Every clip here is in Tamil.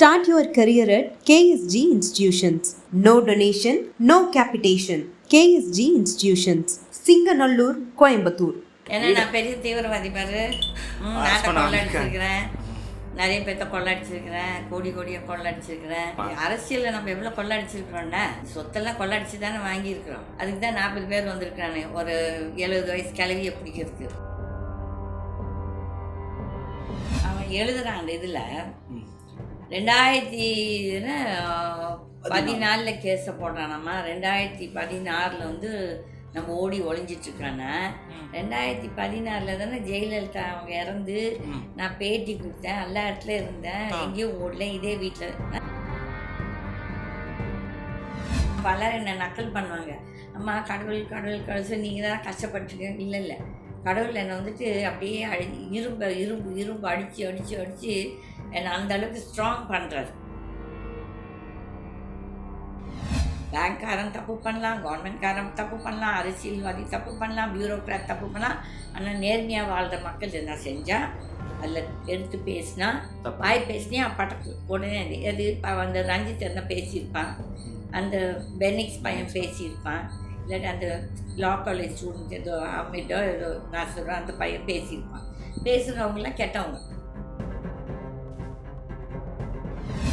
Start your career at KSG Institutions. No donation, no capitation. KSG Institutions. Singanallur, Coimbatore. ஏன்னா நான் பெரிய தீவிரவாதி பாரு. நாட்டை கொள்ளடிச்சிருக்கிறேன் நிறைய பேர்த்த கொள்ளடிச்சிருக்கிறேன் கோடி கோடியை கொள்ளடிச்சிருக்கிறேன் அரசியலில் நம்ம எவ்வளோ கொள்ளடிச்சிருக்கிறோம்னா சொத்தெல்லாம் கொள்ளடிச்சு தானே வாங்கியிருக்கிறோம். அதுக்கு தான் நாற்பது பேர் வந்திருக்கானே ஒரு எழுபது வயசு கிளவியை பிடிக்கிறதுக்கு. அவன் எழுதுறான் அந்த இதில். ரெண்டாயிரத்தி பதினாலில் கேஸை போடுறானாமா ரெண்டாயிரத்தி பதினாறில் வந்து நம்ம ஓடி ஒளிஞ்சிட்ருக்கானே ரெண்டாயிரத்தி பதினாறில் தானே ஜெயலலிதா அவங்க இறந்து நான் பேட்டி கொடுத்தேன். எல்லா இடத்துல இருந்தேன். எங்கேயும் ஓடல. இதே வீட்டில் பலர் என்னை நக்கல் பண்ணுவாங்க. அம்மா கடவுள் கடவுள் கடவுள். நீங்கள் தான் கஷ்டப்பட்டுருக்கீங்க. இல்லை இல்லை. கடவுள் என்னை வந்துட்டு அப்படியே அடி இரும்பு இரும்பு இரும்பு அடித்து அடித்து அடித்து என்னை அந்த அளவுக்கு ஸ்ட்ராங் பண்ணுறாரு பேங்க்காரன் தப்பு பண்ணலாம் கவர்மெண்ட்காரன் தப்பு பண்ணலாம் அரசியல்வாதி தப்பு பண்ணலாம் பியூரோக்ராட் தப்பு பண்ணலாம். ஆனால் நேர்மையாக வாழ்கிற மக்கள் என்ன செஞ்சால் அதில் எடுத்து பேசினா வாய் பேசினே பட்டக்கு உடனே அது- அந்த ரஞ்சித் என்ன பேசியிருப்பான்? அந்த பெனிக்ஸ் பையன் பேசியிருப்பான். இல்லாட்டி அந்த லா காலேஜ் ஸ்டூடெண்ட் ஏதோ அமிட்டோ ஏதோ நாசரோ அந்த பையன் பேசியிருப்பான். பேசுகிறவங்களாம் கெட்டவங்க.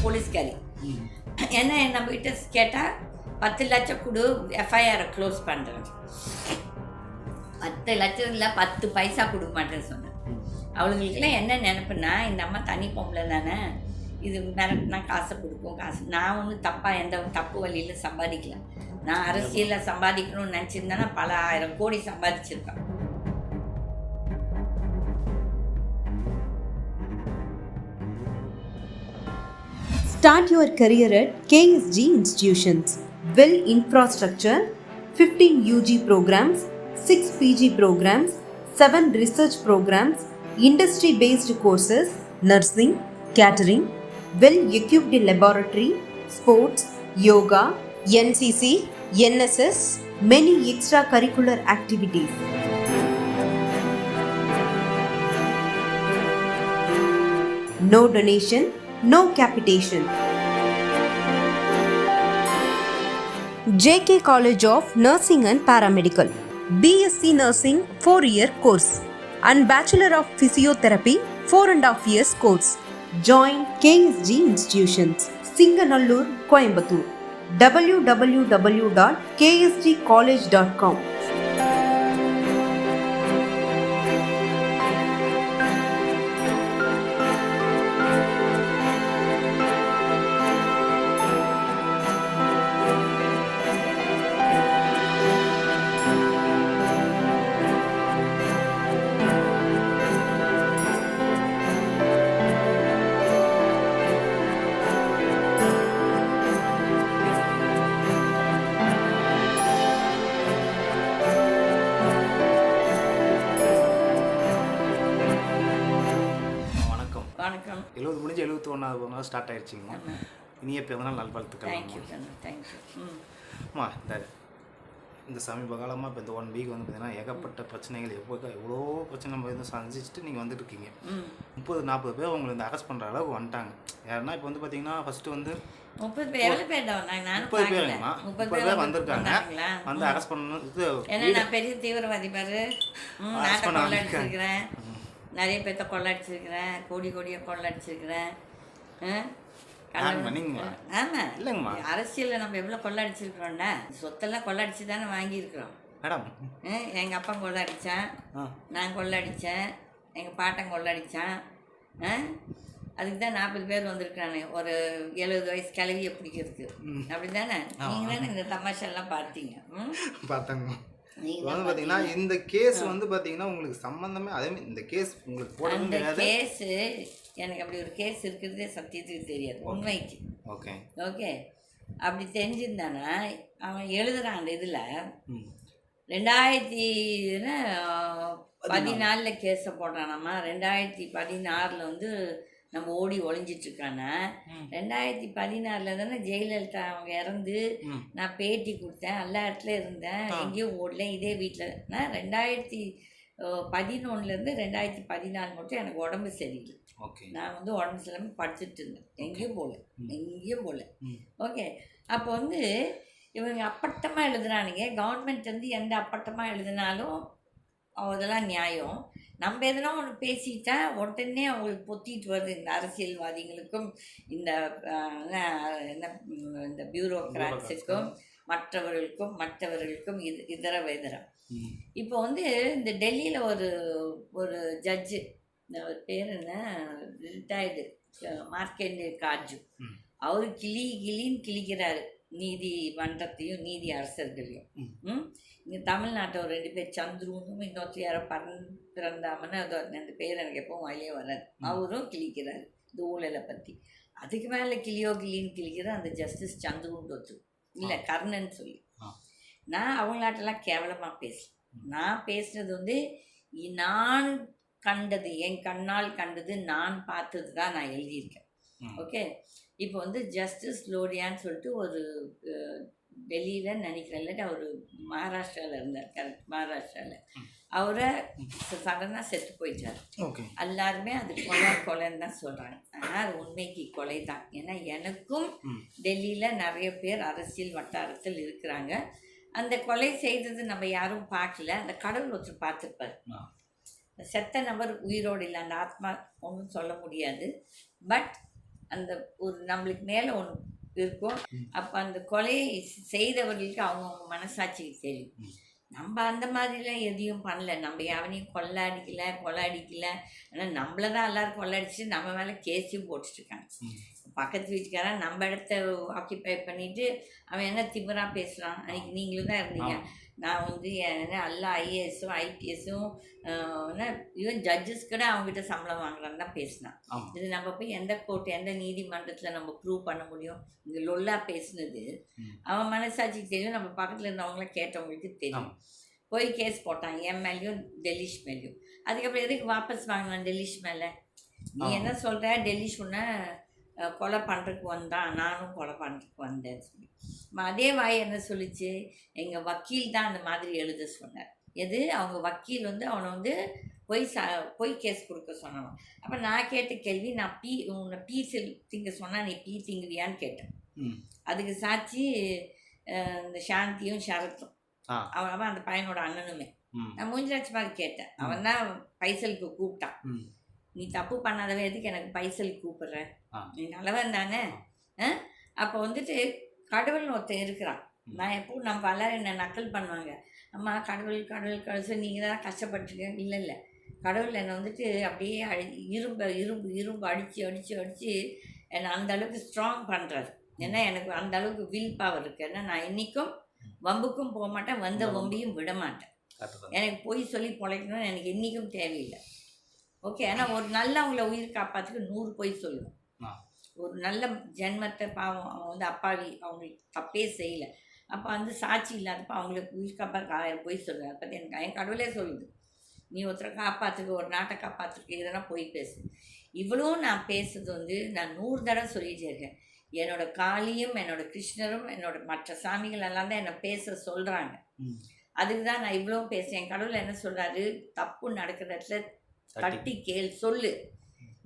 போலீஸ்காரி என்ன நம்ம கேட்டால் பத்து லட்சம் கொடு எஃப்ஐஆரை க்ளோஸ் பண்ணுறேன் பத்து லட்சம் இல்லை பத்து பைசா கொடுக்க மாட்டேன்னு சொன்னேன். அவளுங்களுக்குலாம் என்ன நினப்புனா இந்த அம்மா தனி பொம்பளை தானே. இது மிரட்டினா காசை கொடுக்கும் காசு. நான் ஒன்றும் தப்பாக எந்த தப்பு வழியில் சம்பாதிக்கல. நான் அரசியலில் சம்பாதிக்கணும்னு நினச்சிருந்தேன்னா பல ஆயிரம் கோடி சம்பாதிச்சிருக்கேன். Start your career at KSG Institutions. Well infrastructure, 15 UG programs, 6 PG programs, 7 research programs, industry based courses, nursing, catering, well equipped laboratory, sports, yoga, NCC, NSS, many extracurricular activities. No donation, no capitation. JK College of Nursing and Paramedical. BSc Nursing 4 year course and Bachelor of Physiotherapy 4 and a half years course. Join KSG Institutions, Singanallur, Coimbatore. www.ksgcollege.com. வணக்கம். எழுபது முடிஞ்சு எழுபத்தி ஒன்றாவது ஒன்றாவது ஸ்டார்ட் ஆயிடுச்சுங்கம்மா இனிய பிறந்தநாள் நல்வாழ்த்துக்கள் தேங்க்யூ தேங்க்யூ அம்மா. இந்த இந்த சமீப காலமாக இப்போ இந்த ஒன் வீக் வந்து பார்த்தீங்கன்னா ஏகப்பட்ட பிரச்சனைகள் எவ்வளோ எவ்வளோ பிரச்சனை நம்ம வந்து சந்திச்சுட்டு நீங்கள் வந்துட்டு இருக்கீங்க ம். முப்பது நாற்பது பேர் உங்களை இந்த அரெஸ்ட் பண்ணுற அளவுக்கு வந்துட்டாங்க. யாருன்னா இப்போ வந்து பார்த்தீங்கன்னா ஃபஸ்ட்டு வந்து முப்பது பேர் எவ்வளோ பேர் முப்பது. பேருங்கம்மா முப்பது பேர் வந்திருக்காங்க? வந்து அரெஸ்ட் பண்ணணும். இது ஏன்னா நான் பெரிய தீவிரவாதி பாரு. நாட்டை பண்ண நிறைய பேர்த்த கொள்ளடிச்சிருக்கிறேன். கோடி கோடியை கொள்ளடிச்சிருக்கிறேன். ஆ? கள்ள- யாரும்மா, நீங்களா? ஆமா. இல்லைங்கம்மா. அரசியலில் நம்ம எவ்வளோ கொள்ளடிச்சிருக்கிறோம்னா சொத்தெல்லாம் கொள்ளடிச்சு தானே வாங்கியிருக்கிறோம். மேடம். ஆ, எங்க அப்பா கொள்ளடிச்சான். ஆ. நான் கொள்ளடிச்சேன். எங்க பாட்டன் கொள்ளடிச்சான். ஆ? அதுக்கு தான் நாற்பது பேர் வந்திருக்கானே ஒரு எழுபது வயசு கிளவியை பிடிக்கிறதுக்கு. அப்படி தானே நீங்கள் தானே இந்த தமாஷெல்லாம் பார்த்தீங்க. ம்? பார்த்தாங்க. இப்போ வந்து பார்த்தீங்கன்னா இந்த கேஸ் வந்து பார்த்தீங்கன்னா உங்களுக்கு சம்மந்தமே அதே இந்த கேஸ் உங்களுக்கு போடவும் அந்த கேஸு எனக்கு அப்படி ஒரு கேஸ் இருக்கிறதே சத்தியத்துக்கு தெரியாது உண்மைக்கு. ஓகே ஓகே அப்படி தெரிஞ்சிருந்தானா அவன் எழுதுறான் அந்த இதில் ம். ரெண்டாயிரத்தி பதினாலில் கேஸை போடுறானாமா ரெண்டாயிரத்தி பதினாறில் வந்து நம்ம ஓடி ஒளிஞ்சிட்ருக்கானே ரெண்டாயிரத்தி பதினாறில் தானே ஜெயலலிதா அவங்க இறந்து. நான் பேட்டி கொடுத்தேன் எல்லா இடத்துல இருந்தேன் எங்கேயும் ஓடல இதே வீட்டில் நான் ரெண்டாயிரத்தி பதினொன்றுலேருந்து ரெண்டாயிரத்தி பதினாலு மட்டும் எனக்கு உடம்பு சரியில்லை. ஓகே. நான் வந்து உடம்பு சரியில்லாமல் படுத்துட்டு இருந்தேன். எங்கேயும் போகல. எங்கேயும் போகல. ஓகே. அப்போ வந்து இவங்க அப்பட்டமாக எழுதுறானுங்க. கவர்மெண்ட் வந்து எந்த அப்பட்டமாக எழுதினாலும் அதெல்லாம் நியாயம். நம்ம எதனா ஒன்று பேசிட்டா உடனே அவங்களுக்கு பொத்திட்டு வருது. இந்த அரசியல்வாதிகளுக்கும் இந்த என்ன- இந்த பியூரோக்ராட்ஸுக்கும் மற்றவர்களுக்கும் மற்றவர்களுக்கும் இது இதர வேதரம் இப்போ வந்து இந்த டெல்லியில் ஒரு ஒரு ஜட்ஜு அவர் பேர் என்ன? ரிட்டையர்டு மார்க்கெண்டு காஜு. ம். அவர் கிளி கிளின்னு கிழிக்கிறாரு நீதிமன்றத்தையும் நீதி அரசர்களையும். இங்கே தமிழ்நாட்டில் ஒரு ரெண்டு பேர் சந்துருவும் இன்னொருத்தர் யாரோ பரன் பிறந்தாமன்னு அது ரெண்டு பேர் எனக்கு எப்பவும் வாயிலே வராது. அவரும் கிழிக்கிறாரு இந்த ஊழலை பற்றி அதுக்கு மேலே கிளியோ கிளின்னு கிழிக்கிற அந்த ஜஸ்டிஸ் சந்துருன்னு ஒருத்தர். இல்லை கர்ணன் சொல்லி. நான் அவங்களாட்டெல்லாம் கேவலமாக பேசல. நான் பேசுனது வந்து நான் கண்டது என் கண்ணால் கண்டது நான் பார்த்தது தான் நான் எழுதியிருக்கேன். ஓகே? இப்போ வந்து ஜஸ்டிஸ் லோடியான்னு சொல்லிட்டு ஒரு டெல்லியில் நினைக்கிறேன் இல்லாட்டி அவர் மகாராஷ்டிராவில் இருந்தார் கரெக்ட் மகாராஷ்டிராவில். அவரை. சடனாக செத்து போயிட்டார். எல்லாருமே அது கொலை கொலைன்னு தான் சொல்கிறாங்க ஆனால் அது உண்மைக்கு கொலை தான். ஏன்னா எனக்கும். டெல்லியில் நிறைய பேர் அரசியல் வட்டாரத்தில் இருக்கிறாங்க. அந்த கொலை செய்தது நம்ம யாரும் பார்க்கல. அந்த கடவுள் ஒருத்தர் பார்த்துருப்பார். செத்த நபர் உயிரோடு இல்லை அந்த ஆத்மா ஒன்றும் சொல்ல முடியாது. பட் அந்த ஒரு நம்மளுக்கு மேலே ஒன்று இருக்கும். அப்போ அந்த கொலையை செய்தவர்களுக்கு அவங்கவுங்க மனசாட்சிக்கு தெரியும். நம்ம அந்த மாதிரிலாம் எதையும் பண்ணல நம்ம யாவனையும் கொள்ளாடிக்கல கொள்ளாடிக்கல ஆனால் நம்மள தான் எல்லாரும் கொள்ளடிச்சு நம்ம மேலே கேஸையும் போட்டுட்டு இருக்காங்க ம். பக்கத்து வீட்டுக்காரன் நம்ம இடத்த ஆக்கியபை பண்ணிட்டு அவன் என்ன திமிரா பேசுகிறான் அன்னைக்கு நீங்களும் தான் இருந்தீங்க. நான் வந்து என்ன எல்லா ஐஏஎஸும் ஐபிஎஸும் ஈவன் ஜட்ஜஸ் கூட அவங்ககிட்ட சம்பளம் வாங்குறான்னு தான் பேசினான். இது நம்ம போய் எந்த கோர்ட் எந்த நீதிமன்றத்தில் நம்ம ப்ரூவ் பண்ண முடியும்? இந்த லொல்லா பேசுனது. அவன் மனசாட்சிக்கு தெரியும். நம்ம பக்கத்தில் இருந்தவங்கள கேட்டவங்களுக்கு தெரியும். போய் கேஸ் போட்டான். என் மேலேயும் டெல்லிஷ் மேலேயும். அதுக்கப்புறம் எதுக்கு வாபஸ் வாங்கினான் டெல்லிஷ் மேலே? நீ. என்ன சொல்கிற டெல்லிஷ் அஹ், கொலை பண்ணுறதுக்கு வந்தான் நானும் கொலை பண்ணுறதுக்கு வந்தேன்னு சொல்லி. அதே வாய் என்ன சொல்லிச்சு? எங்கள் வக்கீல் தான் அந்த மாதிரி எழுத சொன்னார். எது? அவங்க வக்கீல் வந்து அவனை வந்து பொய் ச பொய் கேஸ் கொடுக்க சொன்னான் அப்போ நான் கேட்ட கேள்வி நான் பீ உன்னை பீ திங்க சொன்னால் நீ பீ திங்குவியான்னு கேட்டேன். அதுக்கு சாட்சி இந்த சாந்தியும் சரத்தும். அவன் அவன் அந்த பையனோட அண்ணனுமே. நான் மூஞ்சிராட்சி பார்த்து கேட்டேன். அவன் தான் பைசலுக்கு கூப்பிட்டான். நீ தப்பு பண்ணாதவன் எதுக்கு எனக்கு பைசலுக்கு கூப்பிடுற? ஆ. நீ நல்லவன் தானே? அப்போ வந்துட்டு கடவுள்னு ஒருத்தன் இருக்கிறான். நான் எப்போ நம்ம எல்லாரும் என்ன நக்கல் பண்ணுவாங்க. அம்மா கடவுள் கடவுள் கடவுள். நீங்கள் தான் கஷ்டப்பட்டுருக்கீங்க இல்லை இல்லை. கடவுள் என்னை வந்துட்டு அப்படியே அழி இரும்பு இரும்பு இரும்பு அடித்து அடித்து அடித்து என்னை அந்த அளவுக்கு ஸ்ட்ராங் பண்ணுறாரு ஏன்னா எனக்கு அந்த அளவுக்கு வில் பவர் இருக்குது ஏன்னா நான் என்றைக்கும் வம்புக்கும் போக மாட்டேன் வந்த வம்பு. வம்பையும் விட மாட்டேன் எனக்கு பொய் சொல்லி பொழைக்கணும்னு எனக்கு என்றைக்கும் தேவையில்லை. ஓகே ஆனால் ஒரு நல்லவங்கள உயிர் காப்பாற்றுக்கு நூறு பொய் சொல்லுவேன் ஆ. ஒரு நல்ல ஜென்மத்தை பாவம் அவன் வந்து அப்பாவி அவங்களுக்கு தப்பே செய்யலை. அப்போ வந்து சாட்சி இல்லாதப்ப அவங்களுக்கு உயிர் காப்பாற்ற ஆயிரம் பொய் சொல்லுவேன் அதை பற்றி எனக்கு என் கடவுளே சொல்லுது. நீ ஒருத்தரை காப்பாற்றுக்கு ஒரு நாட்டை காப்பாற்றுக்கு இதெல்லாம் பொய் பேசு. இவ்வளோ நான் பேசுறது வந்து நான் நூறு தடவை சொல்லிட்டே இருக்கேன். என்னோட காளியும் என்னோட கிருஷ்ணரும் என்னோட மற்ற சாமிகள் எல்லாம் தான் என்னை பேச சொல்கிறாங்க அதுக்கு தான் நான் இவ்வளோ பேசுகிறேன் கடவுள் என்ன சொல்கிறாரு தப்பு நடக்கிற இடத்துல தட்டி கேள் சொல்லு.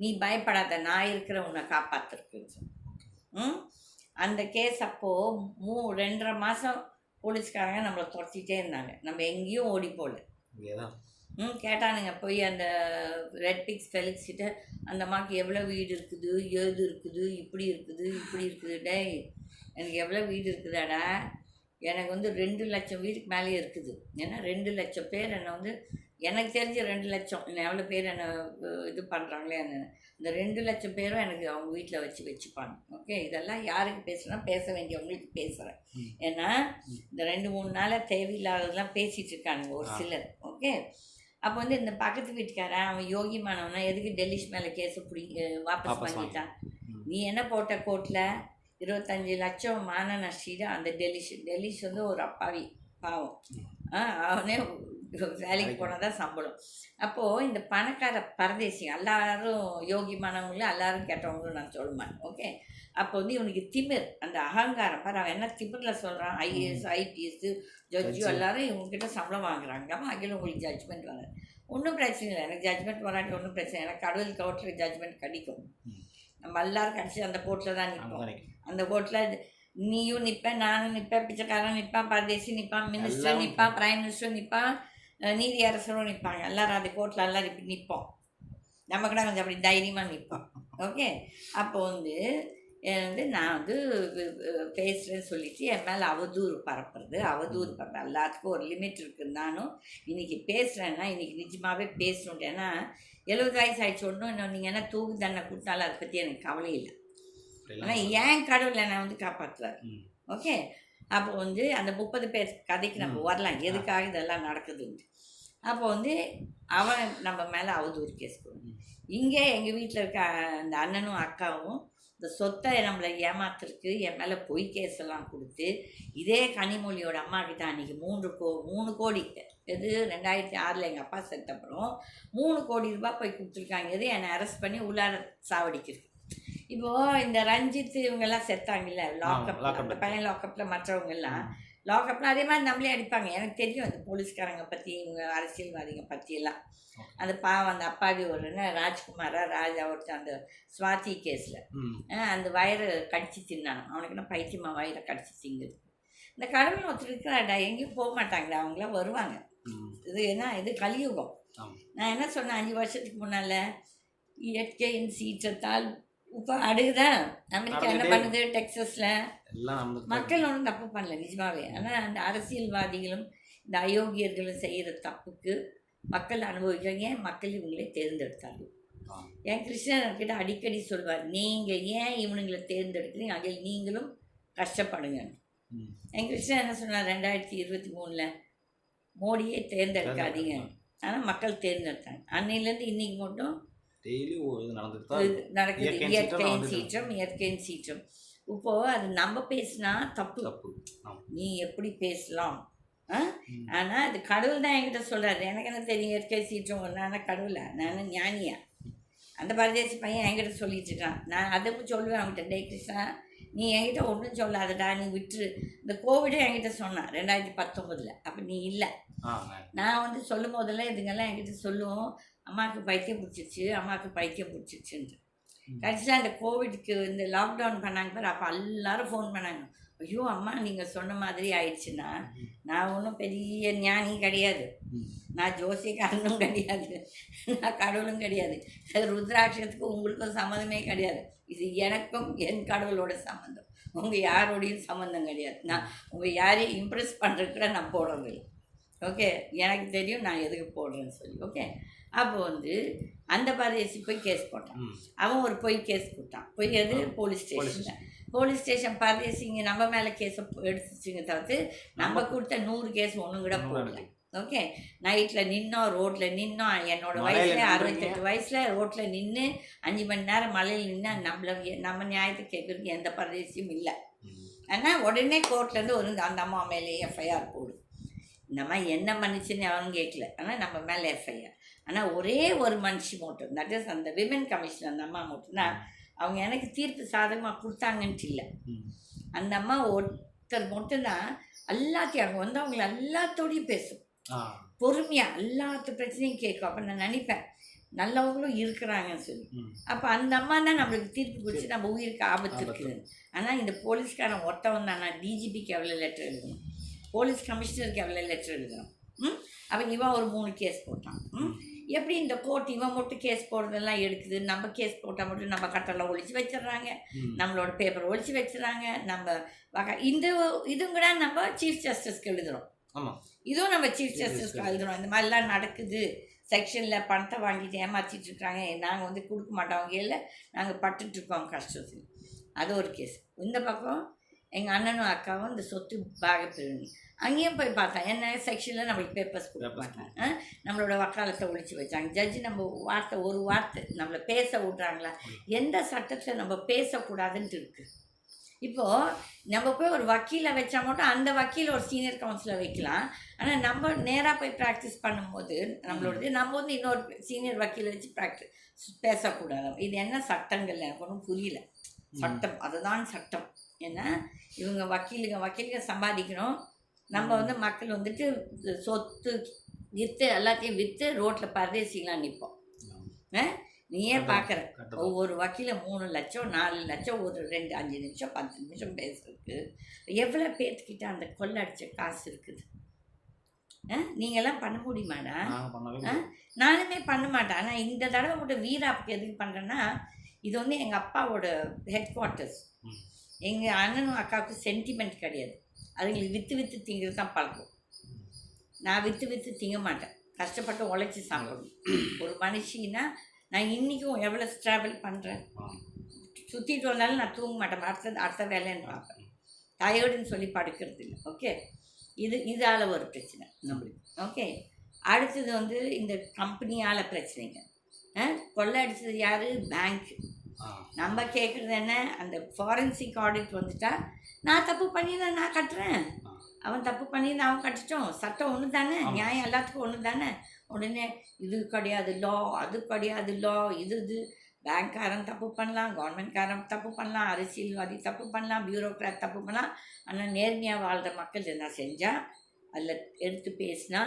நீ பயப்படாத நான் இருக்கிற உன்னை காப்பாத்துருக்கு ம்? அந்த கேஸ் அப்போது மூ ரெண்டரை மாதம் போலீஸ்காரங்க நம்மளை துரத்திட்டே இருந்தாங்க. நம்ம எங்கேயும் ஓடி போகல. ம் கேட்டானுங்க. போய் அந்த ரெட் பிக்ஸ் ஃபெலிக்ஸ் கிட்ட அந்த அம்மாவுக்கு எவ்வளோ வீடு இருக்குது ஏது இருக்குது இப்படி இருக்குது இப்படி இருக்குது டேய் எனக்கு எவ்வளோ வீடு இருக்குதாடா? எனக்கு வந்து ரெண்டு லட்சம் வீடுக்கு மேலேயே இருக்குது. ஏன்னா ரெண்டு லட்சம் பேர் என்னை வந்து எனக்கு தெரிஞ்ச ரெண்டு லட்சம். எவ்வளோ பேர் என்னை இது பண்ணுறாங்களே இந்த ரெண்டு லட்சம் பேரும் எனக்கு அவங்க வீட்டில் வச்சு வச்சுப்பாங்க. ஓகே? இதெல்லாம் யாருக்கு பேசுனா பேச வேண்டியவங்களுக்கு பேசுகிறேன். ஏன்னா இந்த ரெண்டு மூணு நாளாக தேவையில்லாததெல்லாம் பேசிகிட்டு இருக்கானுங்க ஒரு. சிலர். ஓகே? அப்போ வந்து இந்த பக்கத்து வீட்டுக்காரன் அவன் யோகிமானவனா எதுக்கு டெல்லிஷ் மேலே கேஸை பிடி வாபஸ் ம். நீ என்ன போட்ட கோர்ட்டில் இருபத்தஞ்சி லட்சம் மான நஷ்டீடு அந்த டெல்லிஷ் டெல்லிஷ் வந்து ஒரு அப்பாவி பாவம். ஆ அவனே வேலைக்கு போனால் தான் சம்பளம். அப்போது இந்த பணக்கார பரதேசி எல்லாரும் யோகிமானவங்களும் எல்லாரும் கேட்டவங்களும் நான் சொல்ல மாட்டேன் ஓகே? அப்போ வந்து இவனுக்கு திமிர் அந்த அகங்காரம். பாரு அவன் என்ன திமிரில் சொல்கிறான் ஐஏஎஸ் ஐபிஎஸ் ஜட்ஜு. எல்லாரும் இவங்ககிட்ட சம்பளம் வாங்குறாங்க. அகில உங்களுக்கு ஜட்ஜ்மெண்ட் வர ஒன்றும் பிரச்சனை இல்லை. எனக்கு ஜட்ஜ்மெண்ட் வராட்டி ஒன்றும் பிரச்சனை இல்லை. எனக்கு கடவுள் கோர்ட்டில் ஜட்ஜ்மெண்ட் கிடைக்கும். நம்ம எல்லாரும் கடைசி அந்த கோர்ட்டில் தான் நிற்போம் அந்த கோர்ட்டில் நீயும் நிற்ப நானும் நிற்பேன் பிச்சைக்காரன் நிற்பான் பரதேசி நிற்பான் மினிஸ்டர் நிற்பான் பிரைம் மினிஸ்டர் நிற்பான் நீதி அரசரும் நிற்பாங்க. எல்லாரும் அந்த கோர்ட்டில் எல்லாரும் இப்படி நிற்போம். நம்ம கூட கொஞ்சம் அப்படி தைரியமாக நிற்போம். ஓகே அப்போ வந்து வந்து நான் வந்து பேசுகிறேன்னு சொல்லிட்டு என் மேலே அவதூறு பரப்புறது. அவதூறு பரப்புறது எல்லாத்துக்கும் ஒரு லிமிட் இருக்குது நானும் இன்னைக்கு பேசுகிறேன்னா இன்னைக்கு நிஜமாகவே பேசணும் ஏன்னா எழுபது வயசு ஆயிடுச்சு. ஒன்றும் இன்னும் நீங்கள் என்ன தூக்கு தண்டனை கொடுத்தாலும் அதை பற்றி எனக்கு கவலை இல்லை. ஆனால் ஏன் கடவுளை நான் வந்து காப்பாற்றுறாரு. ஓகே அப்போ வந்து அந்த முப்பது பேர் கதைக்கு நம்ம. வரலாம். எதுக்காக இதெல்லாம் நடக்குதுன்னு அப்போ வந்து அவன் நம்ம மேலே அவதூறு கேஸ் ம். இங்கே எங்கள் வீட்டில் இருக்க அந்த அண்ணனும் அக்காவும் இந்த சொத்தை நம்மளை ஏமாத்துறதுக்கு என் மேலே பொய் கேஸ் எல்லாம் கொடுத்து இதே கனிமொழியோட அம்மா கிட்ட அன்றைக்கி மூன்று கோ மூணு கோடி. இது ரெண்டாயிரத்தி ஆறில் எங்கள் அப்பா செத்தப்புறம் மூணு கோடி ரூபாய் போய் கொடுத்துருக்காங்க. இது என்னை அரெஸ்ட் பண்ணி உள்ளார சாவடிக்கிறது இப்போ இந்த ரஞ்சித் இவங்கெல்லாம் செத்தாங்கல்ல லாக்அப். பையன் லாக்அப்பில் மற்றவங்க எல்லாம் அதே மாதிரி நம்மளே அடிப்பாங்க. எனக்கு தெரியும் அந்த போலீஸ்காரங்க பற்றி இவங்க அரசியல்வாதிங்க பற்றி எல்லாம் Okay. அந்த பாவம் அந்த அப்பாவி ஒரு என்ன ராஜ்குமாரா ராஜா ஒருத்தன் அந்த ஸ்வாதி கேஸில். அந்த வயிறு கடிச்சு தின்னானு. அவனுக்கு என்ன பைத்தியமா வயிறை கடிச்சு திங்குது. இந்த கடவுள் ஒருத்தர் இருக்கிறாடா எங்கேயும் போக மாட்டாங்கடா அவங்களாம் வருவாங்க. இது என்ன இது கலியுகம். நான் என்ன சொன்னேன் அஞ்சு வருஷத்துக்கு முன்னால்? இயற்கையின் சீற்றத்தால் இப்போ அடுகுதான் அமெரிக்கா என்ன பண்ணுது? டெக்ஸஸில் மக்கள் ஒன்றும் தப்பு பண்ணல நிஜமாவே. ஆனால் அந்த அரசியல்வாதிகளும் இந்த அயோக்கியர்களும் செய்கிற தப்புக்கு மக்கள் அனுபவிக்கிறாங்க. ஏன் மக்கள் இவங்களே தேர்ந்தெடுத்தார்கள் ஆ. என் கிருஷ்ணன் கிட்ட அடிக்கடி சொல்வார் நீங்கள் ஏன் இவனுங்களை தேர்ந்தெடுக்கிறீங்க? அதில் நீங்களும் கஷ்டப்படுங்க. என் கிருஷ்ணன் என்ன சொன்னார்? ரெண்டாயிரத்தி இருபத்தி மூணில் மோடியே தேர்ந்தெடுக்காதீங்க. ஆனால் மக்கள் தேர்ந்தெடுத்தாங்க. அன்னையிலேருந்து இன்னைக்கு மட்டும் டெய்லி இது நடந்துட்டு. நடக்குது. இயற்கையின் சீற்றம் இயற்கையின் சீற்றம். இப்போ அது நம்ம பேசினா தப்பு. தப்பு. நீ எப்படி பேசலாம். ஆனால் அது கடவுள் தான் என்கிட்ட சொல்கிறாரு எனக்கு என்ன தெரியும் இயற்கை சீற்றம் நான் கடவுளா நான் ஞானியா? அந்த பரதேசி பையன் என்கிட்ட சொல்லிட்டு இருக்கான். நான் அதை சொல்லுவேன் அவன்கிட்ட. டே கிருஷ்ணா நீ என்கிட்ட ஒன்றும் சொல்லாதடா. நீ விட்டுரு. இந்த கோவிடும் என்கிட்ட சொன்னான் ரெண்டாயிரத்தி பத்தொம்பதில் அப்போ நீ இல்லை. நான் வந்து சொல்லும் போதெல்லாம் இதுங்கெல்லாம் என்கிட்ட சொல்லுவோம். அம்மாவுக்கு பைத்தியம் பிடிச்சிருச்சு அம்மாவுக்கு பைத்தியம் பிடிச்சிருச்சுன்ட்டு. ம். கடைசியில் அந்த கோவிட்க்கு இந்த லாக்டவுன் பண்ணாங்க பாரு அப்போ எல்லாரும் ஃபோன் பண்ணாங்க. ஐயோ அம்மா நீங்கள் சொன்ன மாதிரி ஆயிடுச்சுன்னா நான் ஒன்றும் பெரிய ஞானி கிடையாது. நான் ஜோசியக்காரனும் கிடையாது. நான் கடவுளும் கிடையாது. ருத்ராட்சத்துக்கு உங்களுக்கும் சம்மந்தமே கிடையாது. இது எனக்கும் என் கடவுளோட சம்மந்தம். உங்கள் யாரோடையும் சம்மந்தம் கிடையாது. நான் உங்கள் யாரையும் இம்ப்ரெஸ் பண்ணுறதுக்கு கூட நான் போடுறதில்லை ஓகே எனக்கு தெரியும் நான் எதுக்கு போடுறேன்னு சொல்லி. ஓகே அப்போ வந்து அந்த பரதேசி போய் கேஸ் போட்டான். அவன் ஒரு பொய் கேஸ் கொடுத்தான் பொய் எது போலீஸ் ஸ்டேஷனில். போலீஸ் ஸ்டேஷன் பரதேசிங்க நம்ம மேலே கேஸை எடுத்துச்சுங்க தவிர்த்து நம்ம கொடுத்த நூறு கேஸ் ஒன்றும் கூட போடல. ஓகே? நைட்டில் நின்னோம் ரோட்டில் நின்னோம் என்னோட மழையில வயசுல. அறுபத்தெட்டு வயசில் ரோட்டில் நின்று அஞ்சு மணி நேரம் மழையில் நின்று நம்மள நம்ம நியாயத்தை கேட்குறதுக்கு எந்த பரதேசியும் இல்லை. ஆனால் உடனே கோர்ட்லேருந்து ஒரு அந்த அம்மா மேலே எஃப்ஐஆர் போடு. இந்த அம்மா என்ன மன்னிச்சுன்னு அவனும் கேட்கல. ஆனால் நம்ம மேலே எஃப்ஐஆர் ஆனால் ஒரே ஒரு மனுஷி மட்டும் தட் இஸ் அந்த விமன் கமிஷன் அந்த அம்மா மட்டும்தான். அவங்க எனக்கு தீர்ப்பு சாதகமாக கொடுத்தாங்கன்ட்டு இல்லை. அந்த அம்மா ஒருத்தர் மட்டும்தான் எல்லாத்தையும் அவங்க வந்து அவங்கள எல்லாத்தோடையும் பேசும். பொறுமையாக எல்லாத்து பிரச்சனையும் கேட்கும். அப்போ நான் நினைப்பேன் நல்லவங்களும் இருக்கிறாங்கன்னு சொல்லி. அப்போ அந்த அம்மா தான் நம்மளுக்கு தீர்ப்பு கொடுத்து நம்ம உயிருக்கு ஆபத்து. இருக்குது. ஆனால் இந்த போலீஸ்காரன் ஒருத்தவன் தான். நான் டிஜிபிக்கு எவ்வளோ லெட்டர் எழுதணும் போலீஸ் கமிஷனருக்கு எவ்வளோ லெட்டர் எழுதணும் ம்? அவன் இவன் ஒரு மூணு கேஸ் போட்டான். ம். எப்படி இந்த கோர்ட் இவன் மட்டும் கேஸ் போடுறதெல்லாம் எடுக்குது? நம்ம கேஸ் போட்டால் மட்டும் நம்ம கட்டெல்லாம் ஒழிச்சு வச்சிடுறாங்க. நம்மளோட பேப்பர் ஒழிச்சு வச்சிடுறாங்க. நம்ம வக இந்த இதுவும் கூட நம்ம சீஃப் ஜஸ்டிஸ்க்கு எழுதுறோம். ஆமா. இதுவும் நம்ம சீஃப் ஜஸ்டிஸ்க்கு. எழுதுறோம். இந்த மாதிரிலாம் நடக்குது. செக்ஷனில் பணத்தை வாங்கிட்டு ஏமாற்றிட்டு இருக்காங்க. நாங்கள் வந்து கொடுக்க மாட்டோம். இல்லை. நாங்கள் பட்டுட்ருக்கோம் கஷ்டத்தில். அது ஒரு கேஸ் இந்த பக்கம் எங்கள் அண்ணனும் அக்காவும் இந்த சொத்து பாக பிரிவினை அங்கேயும் போய் பார்த்தா. என்ன செக்ஷனில் நம்மளுக்கு பேப்பர்ஸ் ஆ? நம்மளோட வக்காலத்தை ஒழிச்சு வச்சாங்க. ஜட்ஜி நம்ம வார்த்தை ஒரு வார்த்தை நம்மளை பேச விட்றாங்களா? எந்த சட்டத்தில் நம்ம பேசக்கூடாதுன்ட்டு இருக்குது இப்போது நம்ம போய் ஒரு வக்கீலை வச்சா மட்டும் அந்த வக்கீல் ஒரு சீனியர் கவுன்சிலர் வைக்கலாம். ஆனால் நம்ம நேராக போய் ப்ராக்டிஸ் பண்ணும்போது நம்மளோடது நம்ம வந்து இன்னொரு சீனியர் வக்கீலை வச்சு ப்ராக்டிஸ் பேசக்கூடாது. இது என்ன சட்டங்கள் எனக்கு ஒன்றும் புரியல சட்டம். அதுதான் சட்டம். ஏன்னா இவங்க வக்கீலுங்க வக்கீலுங்க சம்பாதிக்கணும். நம்ம வந்து மக்கள் வந்துட்டு சொத்து விற்று எல்லாத்தையும் விற்று ரோட்டில் பரதேசிலாம் நிற்போம். ஆ? நீயே பார்க்குற. ஒவ்வொரு வக்கீல மூணு லட்சம் நாலு லட்சம் ஒரு ரெண்டு அஞ்சு நிமிஷம் பத்து நிமிஷம் பேசுறதுக்கு. எவ்வளோ பேர்த்துக்கிட்ட அந்த கொள்ளடிச்ச காசு இருக்குது? ஆ? நீங்கெல்லாம் பண்ண முடியுமாடா. நானுமே பண்ண மாட்டேன். ஆனால் இந்த தடவை மட்டும் வீராப்புக்கு எதுக்கு பண்ணுறேன்னா இது வந்து எங்கள் அப்பாவோட ஹெட் குவார்ட்டர்ஸ். எங்கள் அண்ணனும் அக்காவுக்கும் சென்டிமெண்ட் கிடையாது. அதுங்களுக்கு விற்று விற்று திங்கிறது தான் பழக்கம். நான் விற்று விற்று திங்க மாட்டேன். கஷ்டப்பட்டு உழைச்சி சாப்பிடணும். ஒரு மனுஷின்னா நான் இன்றைக்கும் எவ்வளோ ட்ராவல் பண்ணுறேன் சுற்றிட்டு வந்தாலும் நான் தூங்க மாட்டேன். அடுத்த அடுத்த வேலைன்னு பார்ப்பேன். டயர்டுன்னு சொல்லி படுக்கிறது இல்லை. ஓகே இது இதால் ஒரு பிரச்சனை. நம்மளுக்கு ஓகே அடுத்தது வந்து இந்த கம்பெனியால் பிரச்சனைங்க. ஆ, கொள்ளை அடிச்சது யார்? பேங்க் நம்ம கேட்குறது என்ன அந்த ஃபாரன்சிக் ஆடிட் வந்துட்டா நான் தப்பு பண்ணியிருந்தேன் நான் கட்டுறேன். அவன் தப்பு பண்ணியிருந்தான் அவன் கட்டிட்டோம் சட்டம் ஒன்று தானே. நியாயம் எல்லாத்துக்கும் ஒன்று தானே உடனே இது கிடையாது லா அது கிடையாது லா இது இது பேங்க்காரன் தப்பு பண்ணலாம் கவர்மெண்ட்காரன் தப்பு பண்ணலாம் அரசியல்வாதி தப்பு பண்ணலாம் பியூரோக்ராட் தப்பு பண்ணலாம் ஆனால் நேர்மையாக வாழ்கிற மக்கள் என்ன செஞ்சால் அதில் எடுத்து பேசினா.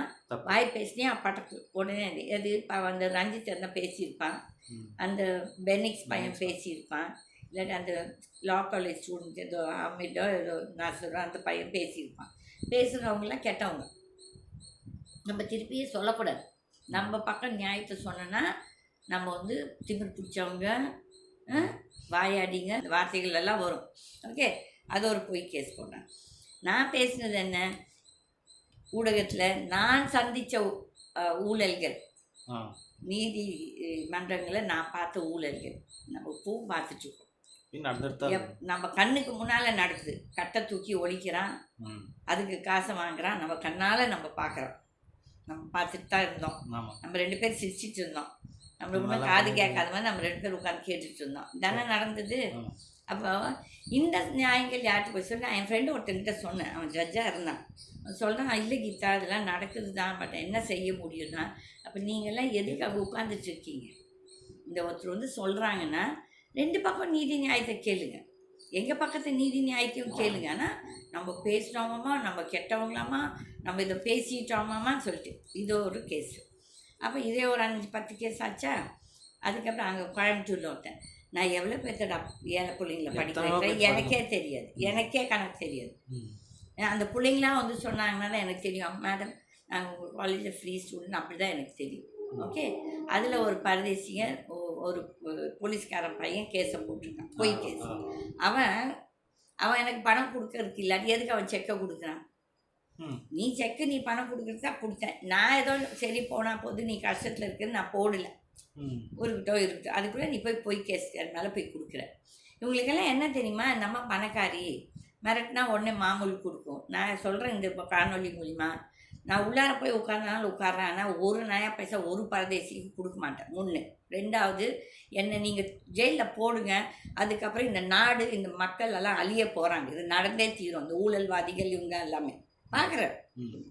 வாய் பேசினே பட்டக்கு உடனே எது இப்போ அந்த ரஞ்சித் என்ன பேசியிருப்பான். அந்த பெனிக்ஸ் பையன். பேசியிருப்பான். இல்லாட்டி அந்த லா காலேஜ் ஸ்டூடெண்ட் ஏதோ அமிட்டோ ஏதோ நாசரோ அந்த பையன் பேசியிருப்பான். பேசுகிறவங்களாம் கெட்டவங்க. நம்ம திருப்பியே சொல்லக்கூடாது. நம்ம பக்கம் நியாயத்தை சொன்னோன்னா நம்ம வந்து திமிர் பிடிச்சவங்க வாயாடிங்க வார்த்தைகள் எல்லாம் வரும். ஓகே அது ஒரு பொய் கேஸ் போடுறேன். நான் பேசினது என்ன? ஊடகத்தில் நான் சந்தித்த ஊழல்கள். நீதி மன்றங்களை நான் பார்த்த ஊழல்கள். நம்ம அடுத்தடுத்தா எப்- நம்ம கண்ணுக்கு முன்னால் நடக்குது. கட்டை தூக்கி ஒழிக்கிறான். அதுக்கு காசை வாங்குறான். நம்ம கண்ணால் நம்ம பார்க்குறோம். நம்ம பார்த்துட்டு தான் இருந்தோம் நம்ம ரெண்டு பேரும் சிரிச்சிட்டு இருந்தோம். நம்மளுக்கு காது. கேட்காத மாதிரி நம்ம ரெண்டு பேரும் உட்காந்து கேட்டுட்டு இருந்தோம். தானே நடந்தது. அப்போ இந்த நியாயங்கள் யார்கிட்ட போய் சொல்லி? என் ஃப்ரெண்டு ஒருத்தன்கிட்ட சொன்னேன். அவன் ஜட்ஜாக இருந்தான். அவன் சொல்கிறான் இல்லை கீதா இதெல்லாம் நடக்குது தான் பட் என்ன செய்ய முடியும்னா அப்போ நீங்கள்லாம் எதுக்காக உட்காந்துட்ருக்கீங்க இந்த ஒருத்தர் வந்து சொல்கிறாங்கன்னா ரெண்டு பக்கம் நீதி நியாயத்தை கேளுங்க. எங்கள் பக்கத்து நீதி நியாயத்தையும் கேளுங்க. ஆனால் நம்ம பேசுகிறோமாமா நம்ம கெட்டவங்களாமா நம்ம இதை பேசிட்டோமாமான்னு சொல்லிட்டு. இது ஒரு கேஸு அப்போ இதே ஒரு அஞ்சு பத்து கேஸ் ஆச்சா? அதுக்கப்புறம் அங்கே கோயம்புத்தூரில் ஒருத்தன் நான் எவ்வளோ பேர்த்தடா ஏழை பிள்ளைங்கள படிக்க வைக்கிறேன்? எனக்கே தெரியாது. எனக்கே கணக்கு தெரியாது. அந்த பிள்ளைங்களாம் வந்து சொன்னாங்கன்னா எனக்கு தெரியும். மேடம் நாங்கள் உங்கள் காலேஜில் ஃப்ரீ ஸ்டூடெண்ட் அப்படி தான் எனக்கு தெரியும். ஓகே அதில் ஒரு பரதேசிய ஒ- ஒரு போலீஸ்காரன் பையன் கேஸை போட்டிருக்கான். பொய் கேஸ். அவன் அவன் எனக்கு பணம் கொடுக்கறதுக்கு இல்லாட்டி எதுக்கு அவன் செக்கை கொடுக்குறான்? நீ செக்கு நீ பணம் கொடுக்குறது தான் கொடுத்தேன். நான் ஏதோ சரி போனால் போது நீ கஷ்டத்தில் இருக்குன்னு நான் போடல. ம். இருக்கட்டும் இருக்கட்டும் அதுக்குள்ளே நீ போய் போய் கேஸ் மேலே போய் கொடுக்குற. இவங்களுக்கெல்லாம் என்ன தெரியுமா? நம்ம பணக்காரி. மிரட்டினா உடனே மாமூல் கொடுக்கும். நான் சொல்கிறேன் இந்த இப்போ காணொலி மூலிமா நான் உள்ளார போய் உட்கார்ந்தாலும் உட்கார்றேன். ஆனால் ஒரு நயா பைசா ஒரு பரதேசிக்கு கொடுக்க மாட்டேன். ஒன்று ரெண்டாவது என்னை நீங்கள் ஜெயிலில் போடுங்க. அதுக்கப்புறம் இந்த நாடு இந்த மக்கள் எல்லாம் அழிய போகிறாங்க இது நடந்தே தீரும். இந்த ஊழல்வாதிகள் இவங்க எல்லாமே. பார்க்குறேன்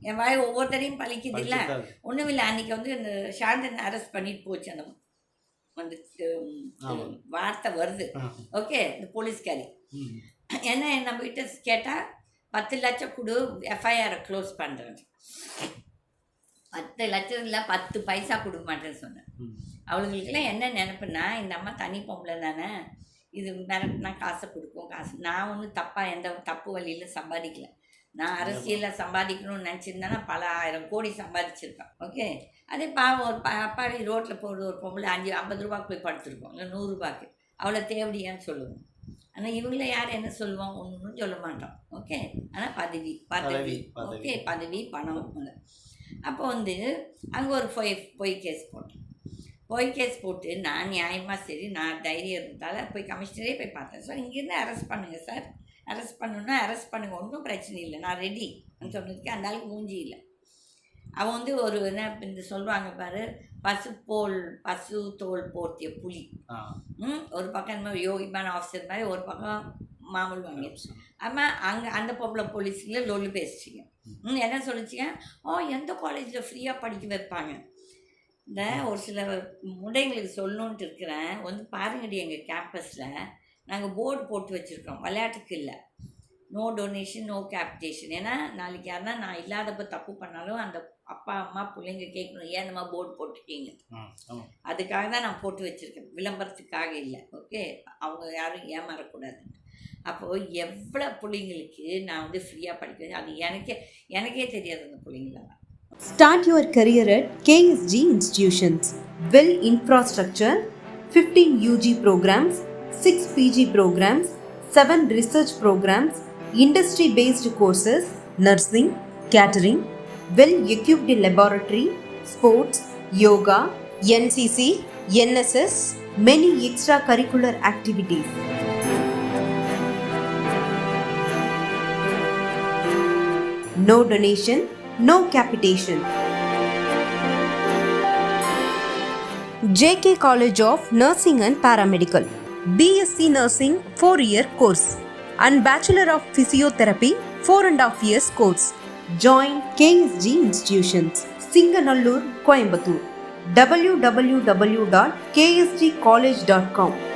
என் வாய் ஒவ்வொருத்தரையும் பழிக்குது இல்லை. ஒன்றும் அன்னைக்கு வந்து இந்த சாந்தன் அரெஸ்ட் பண்ணிட்டு போச்சு அந்த ஆமா. வார்த்தை வருது. ஓகே இந்த போலீஸ்காரி. ம். என்ன நம்ம கிட்ட கேட்டால் பத்து லட்சம் கொடு எஃப்ஐஆரை க்ளோஸ் பண்ணுறேன் பத்து லட்சம் இல்லை பத்து பைசா கொடுக்க மாட்டேன்னு சொன்னேன். ம். அவளுங்களுக்கெல்லாம் என்ன நினைப்புன்னா இந்த அம்மா தனி பொம்பளை தானே. இது மிரட்டினா காசை கொடுக்கும் காசு. நான் ஒன்றும் தப்பாக எந்த தப்பு வழியில் சம்பாதிக்கல. நான் அரசியலில் சம்பாதிக்கணும்னு நினச்சிருந்தேன்னா பல ஆயிரம் கோடி சம்பாதிச்சிருப்பேன். ஓகே? அதே பாவம் ஒரு பா அப்பாவி ரோட்டில் போகிறது ஒரு பொம்பளை அஞ்சு ஐம்பது ரூபாய்க்கு போய் படுத்துருக்கோம். இல்லை நூறுரூபாய்க்கு அவளை தேவடியான்னு சொல்லுவோம். ஆனால் இவங்கள யார் என்ன சொல்லுவோம் ஒன்றும் சொல்ல மாட்டோம். ஓகே? ஆனால் பதவி பதவி. ஓகே? பதவி பணம். அப்போ வந்து அங்கே ஒரு பொய் பொய் கேஸ் போட்டேன் பொய் கேஸ் போட்டு நான் நியாயமாக சரி நான் தைரியம் இருந்தால போய் கமிஷனரே போய் பார்த்தேன். சார் இங்கேருந்து அரெஸ்ட் பண்ணுங்கள் சார். அரெஸ்ட் பண்ணணுன்னா அரெஸ்ட் பண்ணுங்க. ஒன்றும் பிரச்சனை இல்லை. நான் ரெடி சொன்னதுக்கு அந்த ஆளுக்கு மூஞ்சி இல்லை. அவன் வந்து ஒரு என்ன இந்த சொல்லுவாங்க பாரு பசு போல் பசு தோல் போர்த்திய புலி. ம்? ஒரு பக்கம் இந்த மாதிரி யோகிமான ஆஃபீஸர் மாதிரி ஒரு பக்கம் மாமூல் வாங்கி. ஆமாம் அங்கே அந்த பொம்பளை போலீஸுங்கள லொல்லு பேசிச்சிங்க. ம். என்ன சொல்லிச்சிங்க? ஓ எந்த காலேஜில் ஃப்ரீயாக படிக்க வைப்பாங்க? இந்த ஒரு சில முடைங்களுக்கு சொல்லணுன்ட்டு இருக்கிறேன். வந்து பாருங்கடி எங்கள் கேம்பஸில் நாங்கள் போர்டு போட்டு வச்சுருக்கோம். விளையாட்டுக்கு இல்லை. நோ டொனேஷன் நோ கேபிட்டேஷன் ஏன்னா நாளைக்கு யாருன்னா நான் இல்லாதப்ப தப்பு பண்ணாலும் அந்த அப்பா அம்மா பிள்ளைங்க கேட்கணும் ஏன் நம்ம போர்டு போட்டுட்டீங்க? அதுக்காக தான் நான் போட்டு வச்சுருக்கேன். விளம்பரத்துக்காக இல்லை. ஓகே? அவங்க யாரும் ஏமாறக்கூடாது அப்போது எவ்வளோ பிள்ளைங்களுக்கு நான் வந்து ஃப்ரீயாக படிக்கிறேன் அது எனக்கே எனக்கே தெரியாது அந்த பிள்ளைங்களெல்லாம் Start your career at KSG Institutions. Well infrastructure, 15 UG programs, 6 PG programs, 7 research programs, industry based courses, nursing, catering, well equipped laboratory, sports, yoga, NCC, NSS, many extracurricular activities. No donation, no capitation. JK College of Nursing and Paramedical. BSc Nursing 4 year course and Bachelor of Physiotherapy 4 and a half years course. Join KSG Institutions, Singanallur, Coimbatore. www.ksgcollege.com